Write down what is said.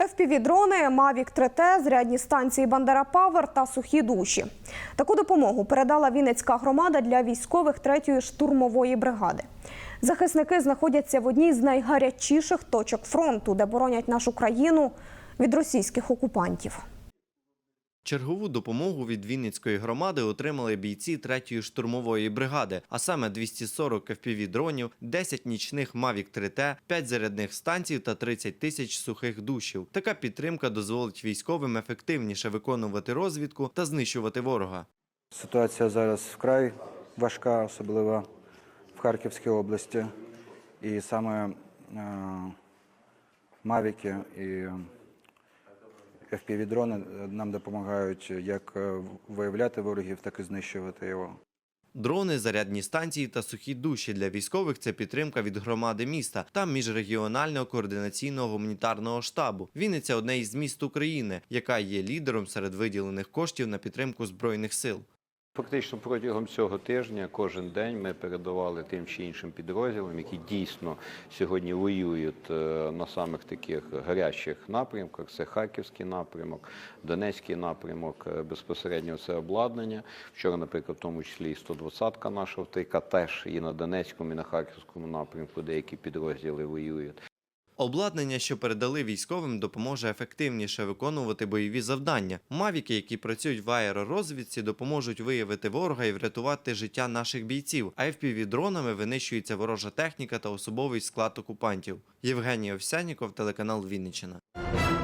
FPV-дрони, Mavic 3T, зрядні станції Бандера Павер та сухі душі. Таку допомогу передала Вінницька громада для військових 3-ї штурмової бригади. Захисники знаходяться в одній з найгарячіших точок фронту, де боронять нашу країну від російських окупантів. Чергову допомогу від Вінницької громади отримали бійці 3-ї штурмової бригади, а саме 240 FPV-дронів, 10 нічних Mavic 3T, 5 зарядних станцій та 30 тисяч сухих душів. Така підтримка дозволить військовим ефективніше виконувати розвідку та знищувати ворога. Ситуація зараз вкрай важка, особливо в Харківській області. І саме е, мавіки і FPV-дрони нам допомагають як е, виявляти ворогів, так і знищувати його. Дрони, зарядні станції та сухі душі для військових це підтримка від громади міста та міжрегіонального координаційного гуманітарного штабу. Вінниця одне із міст України, яка є лідером серед виділених коштів на підтримку збройних сил. Фактично протягом цього тижня кожен день ми передавали тим чи іншим підрозділам, які дійсно сьогодні воюють е, на самих таких гарячих напрямках. Це Харківський напрямок, Донецький напрямок, е, безпосередньо це обладнання. Вчора, наприклад, в тому числі і 120-ка наша втика теж і на Донецькому, і на Харківському напрямку деякі підрозділи воюють. Обладнання, що передали військовим, допоможе ефективніше виконувати бойові завдання. Мавіки, які працюють в аеророзвідці, допоможуть виявити ворога і врятувати життя наших бійців. А FPV-дронами винищується ворожа техніка та особовий склад окупантів. Євгеній Овсяніков, телеканал Вінниччина.